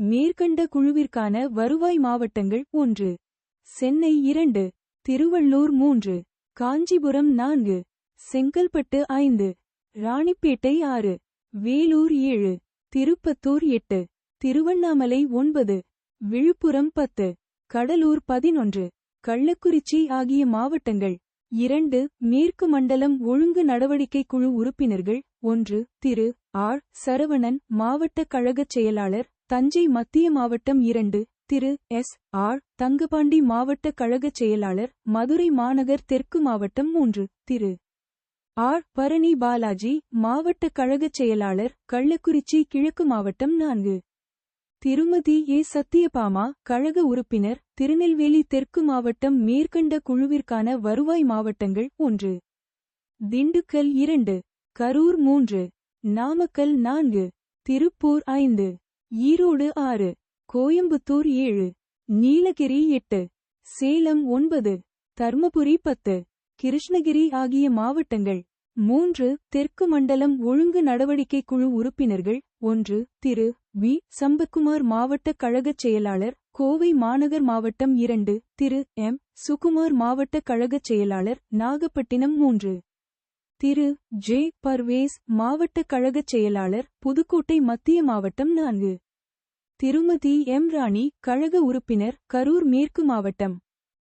மேற்கண்ட குழுவிற்கான வருவாய் மாவட்டங்கள் ஒன்று. சென்னை இரண்டு திருவள்ளூர் மூன்று காஞ்சிபுரம் நான்கு செங்கல்பட்டு ஐந்து ராணிப்பேட்டை ஆறு வேலூர் ஏழு திருப்பத்தூர் எட்டு திருவண்ணாமலை ஒன்பது விழுப்புரம் பத்து கடலூர் பதினொன்று கள்ளக்குறிச்சி ஆகிய மாவட்டங்கள். இரண்டு மேற்கு மண்டலம் ஒழுங்கு நடவடிக்கை குழு உறுப்பினர்கள் ஒன்று திரு. ஆர். சரவணன் மாவட்ட கழகச் செயலாளர் தஞ்சை மத்திய மாவட்டம் இரண்டு திரு. எஸ். ஆர். தங்கபாண்டி மாவட்ட கழகச் செயலாளர் மதுரை மாநகர் தெற்கு மாவட்டம் மூன்று திரு. ஆர். பரணி பாலாஜி மாவட்ட கழகச் செயலாளர் கள்ளக்குறிச்சி கிழக்கு மாவட்டம் நான்கு. திருமதி ஏ. சத்தியபாமா கழக உறுப்பினர் திருநெல்வேலி தெற்கு மாவட்டம் மேற்கண்ட குழுவிற்கான வருவாய் மாவட்டங்கள் ஒன்று. திண்டுக்கல் இரண்டு கரூர் மூன்று நாமக்கல் நான்கு திருப்பூர் ஐந்து. ஈரோடு ஆறு கோயம்புத்தூர் ஏழு நீலகிரி எட்டு சேலம் ஒன்பது தர்மபுரி பத்து கிருஷ்ணகிரி ஆகிய மாவட்டங்கள். மூன்று தெற்கு மண்டலம் ஒழுங்கு நடவடிக்கை குழு உறுப்பினர்கள் ஒன்று திரு. வி. சம்பத்குமார் மாவட்ட கழகச் செயலாளர் கோவை மாநகர் மாவட்டம் இரண்டு திரு. எம். சுகுமார் மாவட்ட கழகச் செயலாளர் நாகப்பட்டினம் மூன்று. திரு. ஜே. பர்வேஸ் மாவட்ட கழகச் செயலாளர் புதுக்கோட்டை மத்திய மாவட்டம் நான்கு. திருமதி எம் ராணி கழக உறுப்பினர் கரூர் மேற்கு மாவட்டம்